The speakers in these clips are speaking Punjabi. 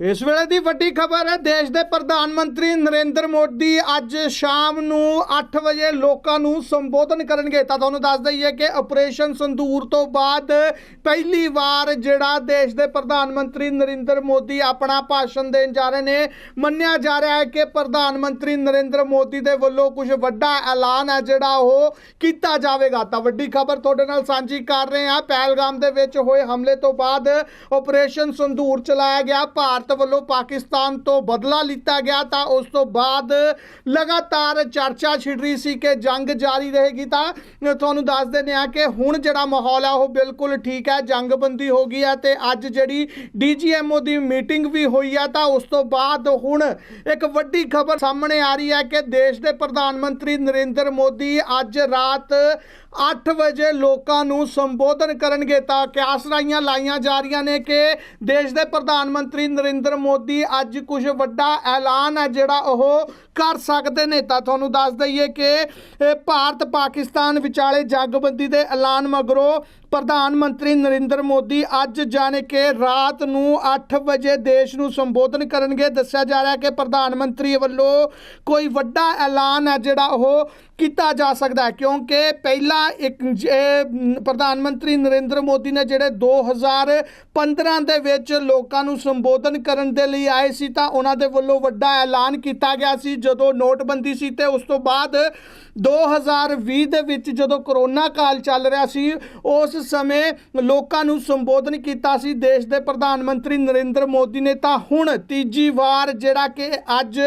ਇਸ ਵੇਲੇ ਦੀ ਵੱਡੀ ਖਬਰ ਹੈ, ਦੇਸ਼ ਦੇ ਪ੍ਰਧਾਨ ਮੰਤਰੀ ਨਰਿੰਦਰ ਮੋਦੀ ਅੱਜ ਸ਼ਾਮ ਨੂੰ 8 ਵਜੇ ਲੋਕਾਂ ਨੂੰ ਸੰਬੋਧਨ ਕਰਨਗੇ। ਤਾਂ ਤੁਹਾਨੂੰ ਦੱਸ ਦਈਏ ਕਿ ਆਪਰੇਸ਼ਨ ਸੰਦੂਰ ਤੋਂ ਬਾਅਦ ਪਹਿਲੀ ਵਾਰ ਜਿਹੜਾ ਦੇਸ਼ ਦੇ ਪ੍ਰਧਾਨ ਮੰਤਰੀ ਨਰਿੰਦਰ ਮੋਦੀ ਆਪਣਾ ਭਾਸ਼ਣ ਦੇਣ ਜਾ ਰਹੇ ਨੇ, ਮੰਨਿਆ ਜਾ ਰਿਹਾ ਹੈ ਕਿ ਪ੍ਰਧਾਨ ਮੰਤਰੀ ਨਰਿੰਦਰ ਮੋਦੀ ਦੇ ਵੱਲੋਂ ਕੁਝ ਵੱਡਾ ਐਲਾਨ ਹੈ, ਜਿਹੜਾ ਉਹ ਕੀਤਾ ਜਾਵੇਗਾ। ਤਾਂ ਵੱਡੀ ਖਬਰ ਤੁਹਾਡੇ ਨਾਲ ਸਾਂਝੀ ਕਰ ਰਹੇ ਹਾਂ। ਪਹਿਲਗਾਮ ਦੇ ਵਿੱਚ ਹੋਏ ਹਮਲੇ ਤੋਂ ਬਾਅਦ ਆਪਰੇਸ਼ਨ ਸੰਦੂਰ ਚਲਾਇਆ ਗਿਆ। ਭਾਰਤ ਵੱਲੋਂ ਪਾਕਿਸਤਾਨ ਤੋਂ ਬਦਲਾ ਲਿੱਤਾ ਗਿਆ ਤਾਂ ਉਸ ਤੋਂ ਬਾਅਦ ਲਗਾਤਾਰ ਚਰਚਾ ਛਿੜ ਰਹੀ ਸੀ ਕਿ ਜੰਗ ਜਾਰੀ ਰਹੇਗੀ ਤਾਂ ਤੁਹਾਨੂੰ ਦੱਸ ਦਿੰਦੇ ਆ ਕਿ ਹੁਣ ਜਿਹੜਾ ਮਾਹੌਲ ਆ ਉਹ ਬਿਲਕੁਲ ਠੀਕ ਹੈ, ਜੰਗਬੰਦੀ ਹੋ ਗਈ ਹੈ ਤੇ ਅੱਜ ਜਿਹੜੀ ਡੀਜੀਐਮਓ ਦੀ ਮੀਟਿੰਗ ਵੀ ਹੋਈ ਆ ਤਾਂ ਉਸ ਤੋਂ ਬਾਅਦ ਹੁਣ ਇੱਕ ਵੱਡੀ ਖਬਰ ਸਾਹਮਣੇ ਆ ਰਹੀ ਹੈ ਕਿ ਦੇਸ਼ ਦੇ ਪ੍ਰਧਾਨ ਮੰਤਰੀ ਨਰਿੰਦਰ ਮੋਦੀ ਅੱਜ ਰਾਤ 8 ਵਜੇ ਲੋਕਾਂ ਨੂੰ ਸੰਬੋਧਨ ਕਰਨਗੇ ਤਾਂ ਕਿਆਸਰਾਈਆਂ ਲਾਈਆਂ ਜਾ ਰਹੀਆਂ ਨੇ ਕਿ ਦੇਸ਼ ਦੇ ਪ੍ਰਧਾਨ ਮੰਤਰੀ ਨਰਿੰਦਰ ਨਰਿੰਦਰ ਮੋਦੀ ਅੱਜ ਕੁਝ ਵੱਡਾ ਐਲਾਨ ਹੈ ਜਿਹੜਾ ਉਹ ਕਰ ਸਕਦੇ ਨੇ। ਤਾਂ ਤੁਹਾਨੂੰ ਦੱਸ ਦਈਏ ਕਿ ਭਾਰਤ ਪਾਕਿਸਤਾਨ ਵਿਚਾਲੇ ਜੰਗਬੰਦੀ ਦੇ ਐਲਾਨ ਮਗਰੋਂ ਪ੍ਰਧਾਨ ਮੰਤਰੀ ਨਰਿੰਦਰ ਮੋਦੀ ਅੱਜ ਜਾਣੇ ਕਿ ਰਾਤ ਨੂੰ 8 ਵਜੇ ਦੇਸ਼ ਨੂੰ ਸੰਬੋਧਨ ਕਰਨਗੇ। ਦੱਸਿਆ ਜਾ ਰਿਹਾ ਕਿ ਪ੍ਰਧਾਨ ਮੰਤਰੀ ਵੱਲੋਂ ਕੋਈ ਵੱਡਾ ਐਲਾਨ ਹੈ ਜਿਹੜਾ ਉਹ ਕੀਤਾ ਜਾ ਸਕਦਾ ਹੈ, ਕਿਉਂਕਿ ਪਹਿਲਾਂ ਇੱਕ ਪ੍ਰਧਾਨ ਮੰਤਰੀ ਨਰਿੰਦਰ ਮੋਦੀ ਨੇ ਜਿਹੜੇ 2015 ਦੇ ਵਿੱਚ ਲੋਕਾਂ ਨੂੰ ਸੰਬੋਧਨ ਕਰਨ ਦੇ ਲਈ ਆਏ ਸੀ, ਤਾਂ ਉਹਨਾਂ ਦੇ ਵੱਲੋਂ ਵੱਡਾ ਐਲਾਨ ਕੀਤਾ ਗਿਆ ਸੀ। ਜਦੋਂ ਨੋਟਬੰਦੀ ਸੀ ਤੇ ਉਸ ਤੋਂ ਬਾਅਦ 2020 ਦੇ ਵਿੱਚ ਜਦੋਂ ਕਰੋਨਾ ਕਾਲ ਚੱਲ ਰਿਹਾ ਸੀ, ਉਸ ਸਮੇਂ ਲੋਕਾਂ ਨੂੰ ਸੰਬੋਧਨ ਕੀਤਾ ਸੀ। ਦੇਸ਼ ਦੇ ਪ੍ਰਧਾਨ ਮੰਤਰੀ ਨਰਿੰਦਰ ਮੋਦੀ ਨੇ ਤਾਂ ਹੁਣ ਤੀਜੀ ਵਾਰ ਜਿਹੜਾ ਕਿ ਅੱਜ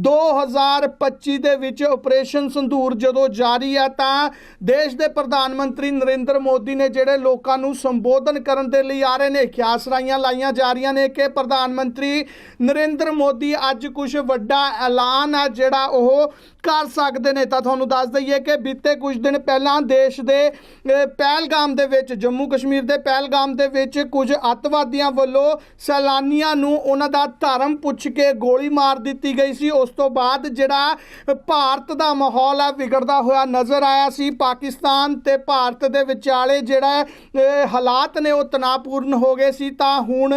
2025 ਦੇ ਵਿੱਚ ਆਪਰੇਸ਼ਨ ਸੰਧੂਰ ਜਦੋਂ ਜਾਰੀ ਆ ਤਾਂ ਦੇਸ਼ ਦੇ ਪ੍ਰਧਾਨ ਮੰਤਰੀ ਨਰਿੰਦਰ ਮੋਦੀ ਨੇ ਜਿਹੜੇ ਲੋਕਾਂ ਨੂੰ ਸੰਬੋਧਨ ਕਰਨ ਦੇ ਲਈ ਆ ਰਹੇ ਨੇ, ਖਿਆਸਰਾਈਆਂ ਲਾਈਆਂ ਜਾ ਰਹੀਆਂ ਨੇ ਕਿ ਪ੍ਰਧਾਨ ਮੰਤਰੀ ਨਰਿੰਦਰ ਮੋਦੀ ਅੱਜ ਕੁਝ ਵੱਡਾ ਐਲਾਨ ਆ ਜਿਹੜਾ ਉਹ ਕਰ ਸਕਦੇ ਨੇ ਤਾਂ ਤੁਹਾਨੂੰ ਦੱਸ ਦਈਏ ਕਿ ਬੀਤੇ ਕੁਝ ਦਿਨ ਪਹਿਲਾਂ ਦੇਸ਼ ਦੇ ਪਹਿਲਗਾਮ ਦੇ ਵਿੱਚ, ਜੰਮੂ ਕਸ਼ਮੀਰ ਦੇ ਪਹਿਲਗਾਮ ਦੇ ਵਿੱਚ ਕੁਝ ਅੱਤਵਾਦੀਆਂ ਵੱਲੋਂ ਸੈਲਾਨੀਆਂ ਨੂੰ ਉਹਨਾਂ ਦਾ ਧਰਮ ਪੁੱਛ ਕੇ ਗੋਲੀ ਮਾਰ ਦਿੱਤੀ ਗਈ ਸੀ। ਉਸ ਤੋਂ ਬਾਅਦ ਜਿਹੜਾ ਭਾਰਤ ਦਾ ਮਾਹੌਲ ਹੈ, ਵਿਗੜਦਾ ਹੋਇਆ ਨਜ਼ਰ ਆਇਆ ਸੀ। ਪਾਕਿਸਤਾਨ ਤੇ ਭਾਰਤ ਦੇ ਵਿਚਾਲੇ ਜਿਹੜਾ ਹਾਲਾਤ ਨੇ ਉਹ ਤਣਾਅਪੂਰਨ ਹੋ ਗਏ ਸੀ। ਤਾਂ ਹੁਣ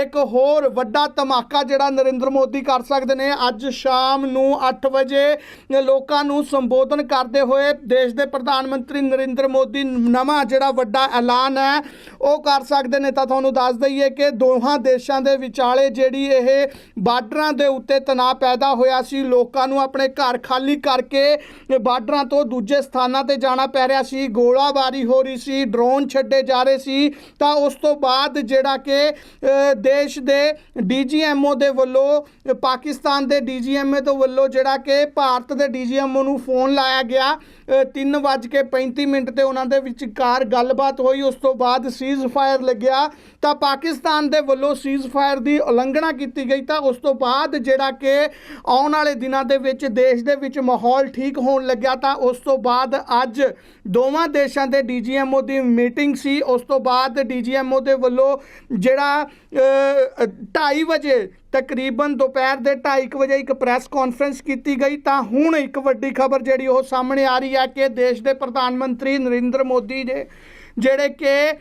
ਇੱਕ ਹੋਰ ਵੱਡਾ ਧਮਾਕਾ ਜਿਹੜਾ ਨਰਿੰਦਰ ਮੋਦੀ ਕਰ ਸਕਦੇ ਨੇ, ਅੱਜ ਸ਼ਾਮ ਨੂੰ 8 ਵਜੇ ਲੋਕਾਂ ਨੂੰ ਸੰਬੋਧਨ ਕਰਦੇ ਹੋਏ ਦੇਸ਼ ਦੇ ਪ੍ਰਧਾਨ ਮੰਤਰੀ ਨਰਿੰਦਰ ਮੋਦੀ ਨਵਾਂ ਜਿਹੜਾ ਵੱਡਾ ਐਲਾਨ ਹੈ, ਉਹ ਕਰ ਸਕਦੇ ਨੇ ਤਾਂ ਤੁਹਾਨੂੰ ਦੱਸ ਦਈਏ ਕਿ ਦੋਹਾਂ ਦੇਸ਼ਾਂ ਦੇ ਵਿਚਾਲੇ ਜਿਹੜੀ ਇਹ ਬਾਰਡਰਾਂ ਦੇ ਉੱਤੇ ਤਣਾਅ ਪੈਦਾ ਹੋਇਆ ਸੀ, ਲੋਕਾਂ ਨੂੰ ਆਪਣੇ ਘਰ ਖਾਲੀ ਕਰਕੇ ਬਾਰਡਰਾਂ ਤੋਂ ਦੂਜੇ ਸਥਾਨਾਂ ਤੇ ਜਾਣਾ ਪੈ ਰਿਹਾ ਸੀ, ਗੋਲਾਬਾਰੀ ਹੋ ਰਹੀ ਸੀ, ਡਰੋਨ ਛੱਡੇ ਜਾ ਰਹੇ ਸੀ, ਤਾਂ ਉਸ ਤੋਂ ਬਾਅਦ ਜਿਹੜਾ ਕਿ ਦੇਸ਼ ਦੇ ਡੀਜੀਐਮਓ ਦੇ ਵੱਲੋਂ, ਪਾਕਿਸਤਾਨ ਦੇ ਡੀਜੀਐਮਏ ਤੋਂ ਵੱਲੋਂ ਜਿਹੜਾ ਕਿ ਭਾਰਤ ਦੇ ਡੀਜੀਐਮਓ ਨੂੰ ਫੋਨ ਲਾਇਆ ਗਿਆ। 3:35 ਮਿੰਟ ਤੇ ਉਹਨਾਂ ਦੇ ਵਿਚਕਾਰ ਗੱਲਬਾਤ ਹੋਈ। ਉਸ ਤੋਂ ਬਾਅਦ ਸੀਜ਼ ਫਾਇਰ ਲੱਗਿਆ। ਤਾਂ ਪਾਕਿਸਤਾਨ ਦੇ ਵੱਲੋਂ ਸੀਜ਼ ਫਾਇਰ ਦੀ ਉਲੰਘਣਾ ਕੀਤੀ ਗਈ। ਤਾਂ ਉਸ ਤੋਂ ਬਾਅਦ ਜਿਹੜਾ ਕਿ ਆਉਣ ਵਾਲੇ ਦਿਨਾਂ ਦੇ ਵਿੱਚ ਦੇਸ਼ ਦੇ ਵਿੱਚ ਮਾਹੌਲ ਠੀਕ ਹੋਣ ਲੱਗਿਆ। ਤਾਂ ਉਸ ਤੋਂ ਬਾਅਦ ਅੱਜ ਦੋਵਾਂ ਦੇਸ਼ਾਂ ਦੇ ਡੀਜੀਐਮਓ ਦੀ ਮੀਟਿੰਗ ਸੀ। ਉਸ ਤੋਂ ਬਾਅਦ ਡੀਜੀਐਮਓ ਦੇ ਵੱਲੋਂ ਜਿਹੜਾ 2:30 ਵਜੇ ਤਕਰੀਬਨ ਦੁਪਹਿਰ ਦੇ 2:30 ਵਜੇ ਇੱਕ ਪ੍ਰੈਸ ਕਾਨਫਰੰਸ ਕੀਤੀ ਗਈ, ਤਾਂ ਹੁਣ ਇੱਕ ਵੱਡੀ ਖਬਰ ਜਿਹੜੀ ਉਹ ਸਾਹਮਣੇ ਆ ਰਹੀ ਹੈ ਕਿ ਦੇਸ਼ ਦੇ ਪ੍ਰਧਾਨ ਮੰਤਰੀ ਨਰਿੰਦਰ ਮੋਦੀ ਦੇ, ਜਿਹੜੇ ਕਿ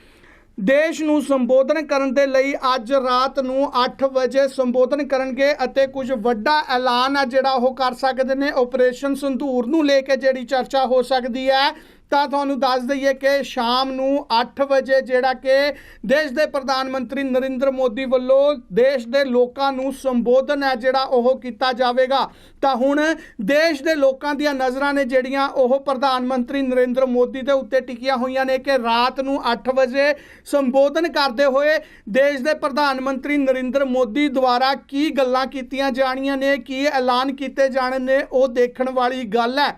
ਦੇਸ਼ ਨੂੰ ਸੰਬੋਧਨ ਕਰਨ ਦੇ ਲਈ ਅੱਜ ਰਾਤ ਨੂੰ 8 ਵਜੇ ਸੰਬੋਧਨ ਕਰਨਗੇ ਅਤੇ ਕੁਝ ਵੱਡਾ ਐਲਾਨ ਆ ਜਿਹੜਾ ਉਹ ਕਰ ਸਕਦੇ ਨੇ ਆਪਰੇਸ਼ਨ ਸੰਧੂਰ ਨੂੰ ਲੈ ਕੇ ਜਿਹੜੀ ਚਰਚਾ ਹੋ ਸਕਦੀ ਹੈ। ਤਾਂ ਤੁਹਾਨੂੰ ਦੱਸ ਦਈਏ ਕਿ ਸ਼ਾਮ ਨੂੰ 8 ਵਜੇ ਜਿਹੜਾ ਕਿ ਦੇਸ਼ ਦੇ ਪ੍ਰਧਾਨ ਮੰਤਰੀ ਨਰਿੰਦਰ ਮੋਦੀ ਵੱਲੋਂ ਦੇਸ਼ ਦੇ ਲੋਕਾਂ ਨੂੰ ਸੰਬੋਧਨ ਹੈ ਜਿਹੜਾ ਉਹ ਕੀਤਾ ਜਾਵੇਗਾ। ਤਾਂ ਹੁਣ ਦੇਸ਼ ਦੇ ਲੋਕਾਂ ਦੀਆਂ ਨਜ਼ਰਾਂ ਨੇ ਜਿਹੜੀਆਂ ਉਹ ਪ੍ਰਧਾਨ ਮੰਤਰੀ ਨਰਿੰਦਰ ਮੋਦੀ ਦੇ ਉੱਤੇ ਟਿਕੀਆਂ ਹੋਈਆਂ ਨੇ ਕਿ ਰਾਤ ਨੂੰ 8 ਵਜੇ ਸੰਬੋਧਨ ਕਰਦੇ ਹੋਏ ਦੇਸ਼ ਦੇ ਪ੍ਰਧਾਨ ਮੰਤਰੀ ਨਰਿੰਦਰ ਮੋਦੀ ਦੁਆਰਾ ਕੀ ਗੱਲਾਂ ਕੀਤੀਆਂ ਜਾਣੀਆਂ ਨੇ, ਕੀ ਐਲਾਨ ਕੀਤੇ ਜਾਣੇ ਨੇ, ਉਹ ਦੇਖਣ ਵਾਲੀ ਗੱਲ ਹੈ।